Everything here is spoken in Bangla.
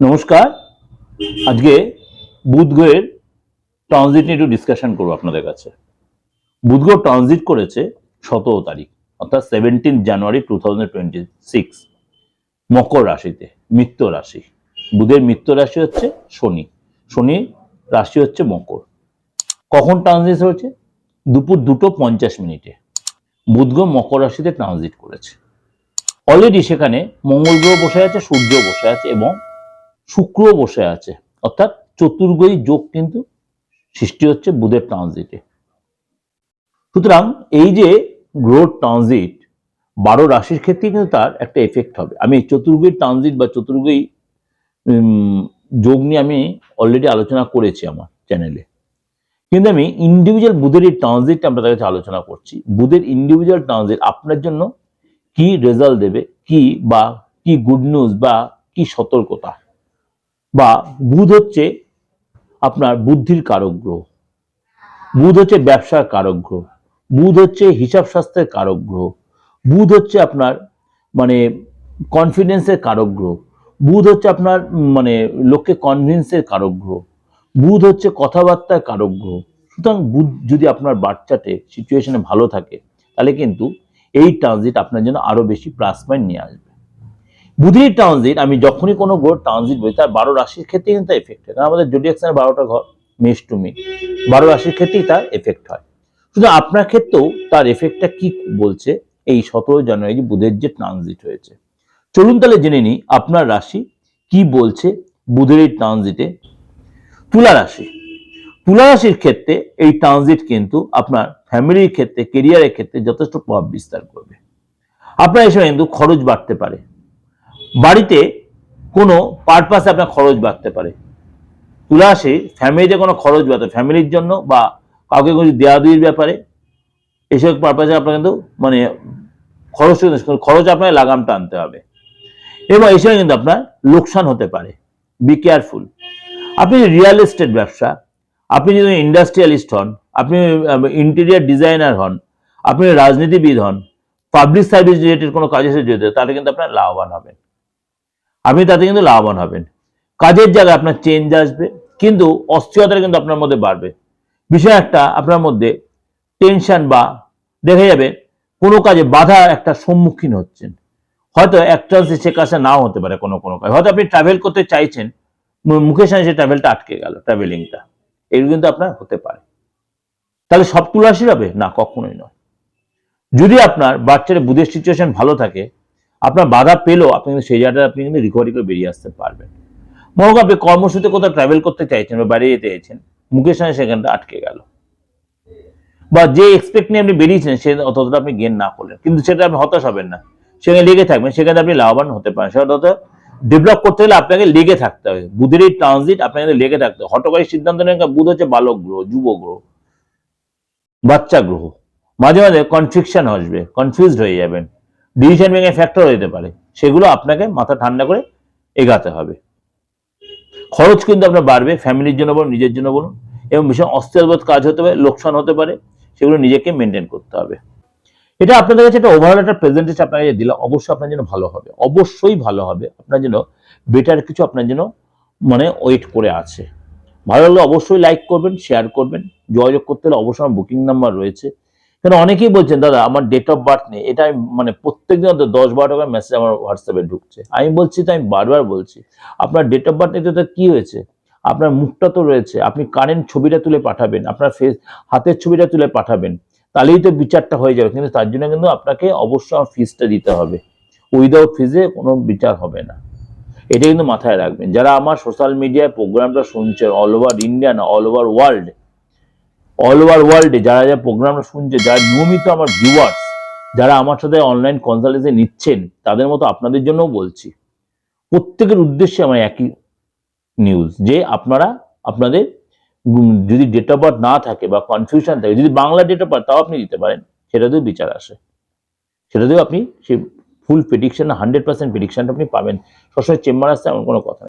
নমস্কার। আজকে বুধ গ্রহের ট্রানজিট নিয়ে একটু ডিসকাশন করব আপনাদের কাছে। বুধ গ্রহ ট্রানজিট করেছে সতেরো তারিখ, অর্থাৎ সেভেন্টিন জানুয়ারি টু মকর রাশিতে, মিত্র রাশি। বুধের মিত্র রাশি হচ্ছে শনি শনি রাশি হচ্ছে মকর। কখন ট্রানজিট হয়েছে? দুপুর দুটো পঞ্চাশ মিনিটে। বুধ গ্রহ মকর রাশিতে ট্রানজিট করেছে। অলরেডি সেখানে মঙ্গল গ্রহ বসে আছে, সূর্য বসে আছে এবং শুক্র বসে আছে। অর্থাৎ চতুর্গই যোগ কিন্তু সৃষ্টি হচ্ছে বুধের ট্রানজিটে সুতরাং এই যে গ্রহ ট্রানজিট বারো রাশির ক্ষেত্রে কিন্তু তার একটা এফেক্ট হবে। আমি চতুর্গই ট্রানজিট বা চতুর্গই উম, যোগ নিয়ে আমি অলরেডি আলোচনা করেছি আমার চ্যানেলে কিন্তু আমি ইন্ডিভিজুয়াল বুধের এই ট্রানজিটটা তার কাছে আলোচনা করছি। বুধের ইন্ডিভিজুয়াল ট্রানজিট আপনার জন্য কি রেজাল্ট দেবে কি বা কি গুড নিউজ বা কি সতর্কতা? বা বুধ হচ্ছে আপনার বুদ্ধির কারক গ্রহ। বুধ হচ্ছে ব্যবসার কারক গ্রহ। বুধ হচ্ছে হিসাব শাস্ত্রের কারক গ্রহ। বুধ হচ্ছে আপনার মানে কনফিডেন্সের কারক গ্রহ। বুধ হচ্ছে আপনার মানে লোককে কনভিন্সের কারক গ্রহ। বুধ হচ্ছে কথাবার্তার কারক গ্রহ। সুতরাং বুধ যদি আপনার বাচ্চাতে সিচুয়েশনে ভালো থাকে, তাহলে কিন্তু এই ট্রানজিট আপনার জন্য আরও বেশি প্লাস পয়েন্ট নিয়ে আসবে। বুধের ট্রানজিট, আমি যখনই কোনো গ্রহ ট্রানজিট বলি, তার বারো রাশির ক্ষেত্রে কিন্তু এফেক্ট হয়। কারণ আমাদের জোডিয়াক্সের বারোটা ঘর মেষ টু মে বারো রাশির ক্ষেত্রেই তার এফেক্ট হয়। শুধু আপনার ক্ষেত্রেও তার এফেক্টটা কি বলছে? এই সতেরো জানুয়ারি বুধের যে ট্রানজিট হয়েছে। চলুন তাহলে জেনে নিই, আপনার রাশি কি বলছে বুধের এই ট্রানজিটে? তুলা রাশি। তুলা রাশির ক্ষেত্রে এই ট্রানজিট কিন্তু আপনার ফ্যামিলির ক্ষেত্রে কেরিয়ারের ক্ষেত্রে যথেষ্ট প্রভাব বিস্তার করবে। আপনার এই সময় কিন্তু খরচ বাড়তে পারে। বাড়িতে কোনো পারপাসে আপনার খরচ বাড়তে পারে। তুলা রাশি ফ্যামিলিতে কোনো খরচ বাড়তে ফ্যামিলির জন্য বা কাউকে কিছু দেওয়া দুইয়ের ব্যাপারে। এসব পারপাসে আপনার কিন্তু মানে খরচ খরচ আপনার লাগামটা আনতে হবে। এবং সময় কিন্তু আপনার লোকসান হতে পারে। বি কেয়ারফুল আপনি রিয়েল এস্টেট ব্যবসা, আপনি যদি ইন্ডাস্ট্রিয়ালিস্ট হন, আপনি ইন্টেরিয়ার ডিজাইনার হন, আপনি রাজনীতিবিদ হন পাবলিক সার্ভিস রিলেটেড কোনো কাজের সাথে জড়িত, তাহলে কিন্তু আপনার লাভবান হবেন। আপনি তাতে কিন্তু লাভবান হবেন। কাজের জায়গায় আপনার চেঞ্জ আসবে, কিন্তু অস্থিরতা কিন্তু আপনার মধ্যে বাড়বে। বিষয় একটা, আপনার মধ্যে টেনশন বা দেখা যাবে কোনো কাজে বাধা একটা সম্মুখীন হচ্ছেন। হয়তো একটা সে কাজটা নাও হতে পারে কোনো কোনো কাজ। হয়তো আপনি ট্রাভেল করতে চাইছেন মুখের সামনে সে ট্রাভেলটা আটকে গেল ট্রাভেলিংটা এগুলো কিন্তু আপনার হতে পারে। তাহলে সব তুলাসির হবে? না, কখনোই নয়। যদি আপনার বাচ্চার বুধের সিচুয়েশন ভালো থাকে আপনার বাধা পেলেও আপনি কিন্তু সেই জায়গাটা আপনি কিন্তু রিকভারি করে বেরিয়ে আসতে পারবেন। মনে আপনি কর্মসূচিতে কোথাও ট্রাভেল করতে চাইছেন বা বাইরে যেতে চাইছেন মুখের সামনে সেখানটা আটকে গেল। বা যে এক্সপেক্ট নিয়ে আপনি বেরিয়েছেন, সে অতটা আপনি গেন না করলেন। কিন্তু সেটা আপনি হতাশ হবেন না। সেখানে লেগে থাকবেন, সেখানে আপনি লাভবান হতে পারেন। সেটা ডেভেলপ করতে হলে আপনাকে লেগে থাকতে হবে। বুধের এই ট্রানজিট আপনাকে লেগে থাকতে হবে। হটকারী সিদ্ধান্ত নেন বুধ হচ্ছে বালক গ্রহ, যুব গ্রহ, বাচ্চা গ্রহ। মাঝে মাঝে কনফিউশন আসবে কনফিউজড হয়ে যাবেন। ডিসিশন মেকিং ফ্যাক্টর হতে পারে। সেগুলো আপনাকে মাথা ঠান্ডা করে এগাতে হবে। খরচ কিন্তু আপনার বাড়বে ফ্যামিলির জন্য বলুন, নিজের জন্য বলুন, এবং ভীষণ অস্থিরবোধ কাজ হতে পারে, লোকসান হতে পারে, সেগুলো নিজেকে মেনটেন করতে হবে। এটা আপনাদের কাছে একটা ওভারঅল একটা প্রেজেন্টেশন আপনাকে দিলাম, অবশ্যই আপনার জন্য ভালো হবে, অবশ্যই ভালো হবে, আপনার জন্য বেটার কিছু আপনার জন্য মানে ওয়েট করে আছে। ভালো লাগলে অবশ্যই লাইক করবেন শেয়ার করবেন, যোগাযোগ করতে হলে অবশ্যই আমার বুকিং নাম্বার রয়েছে। কারণ অনেকেই বলছেন, দাদা, আমার ডেট অফ বার্থ নেই। এটা আমি মানে প্রত্যেক দিন অন্তত দশ বারো টাকার মেসেজ আমার হোয়াটসঅ্যাপে ঢুকছে। আমি বলছি তো, আমি বারবার বলছি, আপনার ডেট অফ বার্থ নেই তো কি হয়েছে? আপনার মুখটা তো রয়েছে, আপনি কারেন্ট ছবিটা তুলে পাঠাবেন, আপনার ফেস হাতের ছবিটা তুলে পাঠাবেন, তাহলেই তো বিচারটা হয়ে যাবে। কিন্তু তার জন্য কিন্তু আপনাকে অবশ্যই আমার ফিসটা দিতে হবে। উইদাউট ফিজে কোনো বিচার হবে না। এটা কিন্তু মাথায় রাখবেন। যারা আমার সোশ্যাল মিডিয়ায় প্রোগ্রামটা শুনছেন অল ওভার ইন্ডিয়া না all over world all over ওয়ার্ল্ডে যারা যারা প্রোগ্রামটা শুনছে, যারা নিয়মিত আমার ভিউয়ার্স যারা আমার সাথে অনলাইন কনসালটেন্সি নিচ্ছেন, তাদের মতো আপনাদের জন্যও বলছি, প্রত্যেকের উদ্দেশ্যে আমার একই নিউজ যে আপনারা আপনাদের যদি ডেট অফ বার্থ না থাকে বা কনফিউশন থাকে, যদি বাংলা ডেট অফ বার্থ তাও আপনি দিতে পারেন, সেটাতেও বিচার আসে। সেটাতেও আপনি সেই ফুল প্রেডিকশন হান্ড্রেড পার্সেন্ট প্রেডিকশনটা আপনি পাবেন। সবসময় চেম্বার আসতে এমন কোনো কথা